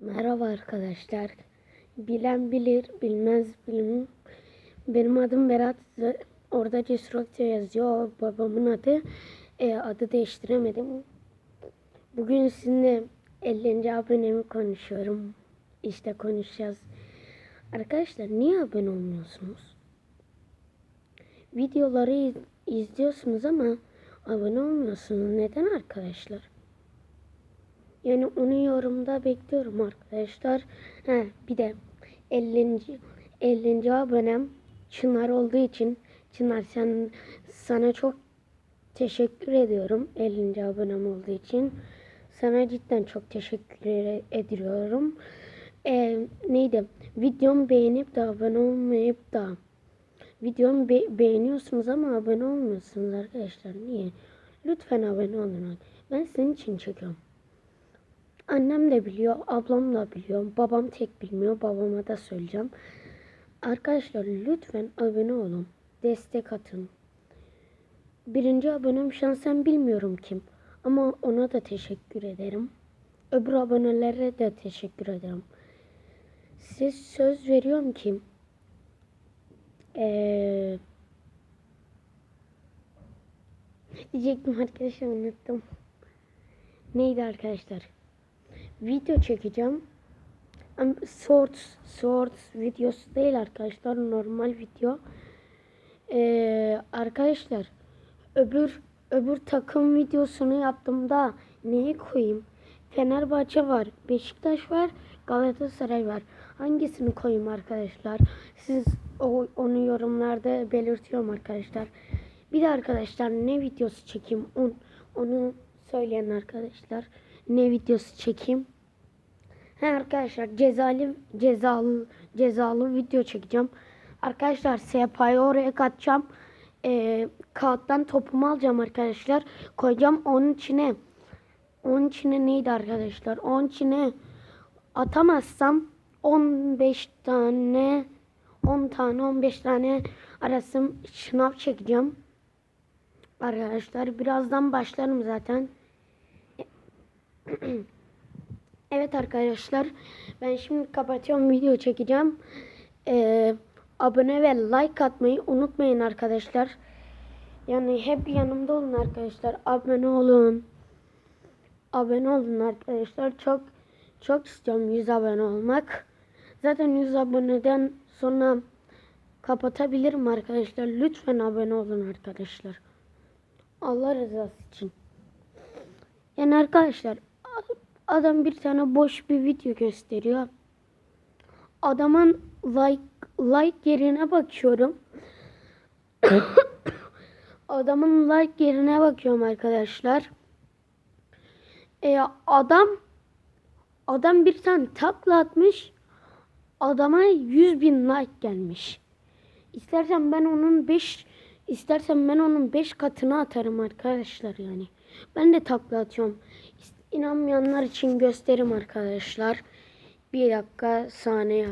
Merhaba arkadaşlar. Bilen bilir, bilmez bilmem. Benim adım Berat. Orada Cesur Akça yazıyor. Babamın adı. E, adı değiştiremedim. Bugün sizinle 50. abonemi konuşuyorum. İşte konuşacağız. Arkadaşlar niye abone olmuyorsunuz? Videoları iz- izliyorsunuz ama abone olmuyorsunuz. Neden arkadaşlar? Yani onu yorumda bekliyorum arkadaşlar. He, bir de 50. 50. abonem Çınar olduğu için Çınar sen sana çok teşekkür ediyorum 50. abonem olduğu için. Sana cidden çok teşekkür ediyorum. Ee, neydi? Videomu beğenip de abone olmayıp da videomu be- beğeniyorsunuz ama abone olmuyorsunuz arkadaşlar. Niye? Lütfen abone olun. Ben senin için çekiyorum. Annem de biliyor, ablam da biliyor. Babam tek bilmiyor. Babama da söyleyeceğim. Arkadaşlar lütfen abone olun. Destek atın. Birinci abonem şahsen bilmiyorum kim. Ama ona da teşekkür ederim. Öbür abonelere de teşekkür ederim. Size söz veriyorum ki ne diyecektim arkadaşlar unuttum. Neydi arkadaşlar? Video çekeceğim. Shorts, shorts videosu değil arkadaşlar. Normal video. Ee, arkadaşlar öbür öbür takım videosunu yaptığımda neyi koyayım? Fenerbahçe var, Beşiktaş var, Galatasaray var. Hangisini koyayım arkadaşlar? Siz o, onu yorumlarda belirtiyorum arkadaşlar. Bir de arkadaşlar ne videosu çekeyim? On, onu söyleyen arkadaşlar. Ne videosu çekeyim? He arkadaşlar cezalı cezalı cezalı video çekeceğim. Arkadaşlar sehpayı oraya katacağım. Ee, kağıttan topumu alacağım arkadaşlar. Koyacağım onun içine. Onun içine neydi arkadaşlar? Onun içine atamazsam 15 tane 10 tane 15 tane arası şınav çekeceğim. Arkadaşlar birazdan başlarım zaten. Evet arkadaşlar ben şimdi kapatıyorum video çekeceğim. Ee, abone ve like atmayı unutmayın arkadaşlar. Yani hep yanımda olun arkadaşlar. Abone olun. Abone olun arkadaşlar. Çok çok istiyorum 100 abone olmak. Zaten 100 aboneden sonra kapatabilirim arkadaşlar. Lütfen abone olun arkadaşlar. Allah rızası için. Yani arkadaşlar adam bir tane boş bir video gösteriyor. Adamın like like yerine bakıyorum. Adamın like yerine bakıyorum arkadaşlar. E, adam adam bir tane takla atmış. Adama 100 bin like gelmiş. İstersen ben onun 5 istersen ben onun 5 katını atarım arkadaşlar yani. Ben de takla atıyorum. İnanmayanlar için gösterim arkadaşlar. Bir dakika saniye.